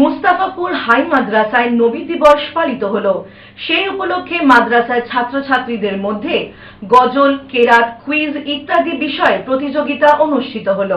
মুস্তাফাপুর high মাদ্রাসায় নবী দিবস পালিত হলো। সেই উপলক্ষে মাদ্রাসার ছাত্রছাত্রীদের মধ্যে গজল, কেরাত, কুইজ ইত্যাদি বিষয়ে প্রতিযোগিতা অনুষ্ঠিত হল।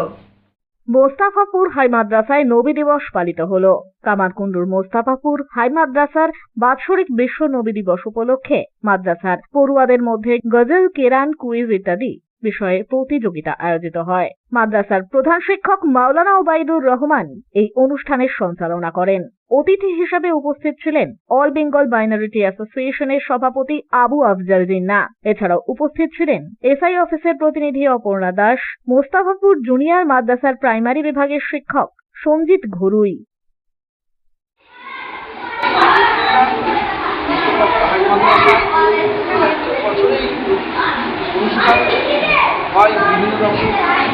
মোস্তাফাপুর হাই মাদ্রাসায় নবী দিবস পালিত হলো। কামারকুণ্ডুর মোস্তাফাপুর হাই মাদ্রাসার বাৎসরিক বিশ্ব নবী দিবস উপলক্ষে মাদ্রাসার পড়ুয়াদের মধ্যে গজল কেরান কুইজ ইত্যাদি বিষয়ে প্রতিযোগিতা আয়োজিত হয়। মাদ্রাসার প্রধান শিক্ষক মাওলানা ওবায়দুর রহমান এই অনুষ্ঠানের সঞ্চালনা করেন। অতিথি হিসেবে উপস্থিত ছিলেন অল বেঙ্গল মাইনরিটি অ্যাসোসিয়েশনের সভাপতি আবু আফজাল জিন্না। এছাড়াও উপস্থিত ছিলেন এসআই অফিসের প্রতিনিধি অপর্ণা দাস, মোস্তাফাপুর জুনিয়র মাদ্রাসার প্রাইমারি বিভাগের শিক্ষক সঞ্জিত ঘরুই। হয় বিভিন্ন রকম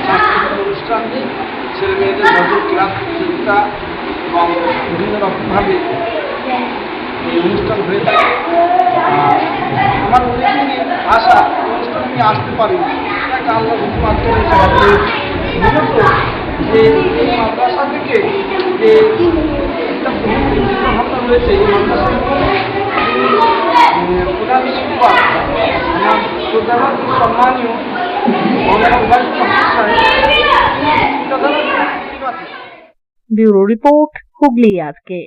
সাংস্কৃতিক অনুষ্ঠান নিয়ে ছেলে মেয়েদের নতুন ক্লাস প্রতিযোগিতা এবং বিভিন্ন রকমভাবে এই অনুষ্ঠান হয়ে থাকে আমার অনেকদিনই আশা অনুষ্ঠান আমি আসতে পারি একটা আল্লাহ মূলত যে এই মাদ্রাসা থেকে যে একটা চিন্তা ভাবনা রয়েছে এই মাদ্রাসার প্রধান শিক্ষক সম্মানীয় ব্যুরো রিপোর্ট হুগলি আজকে।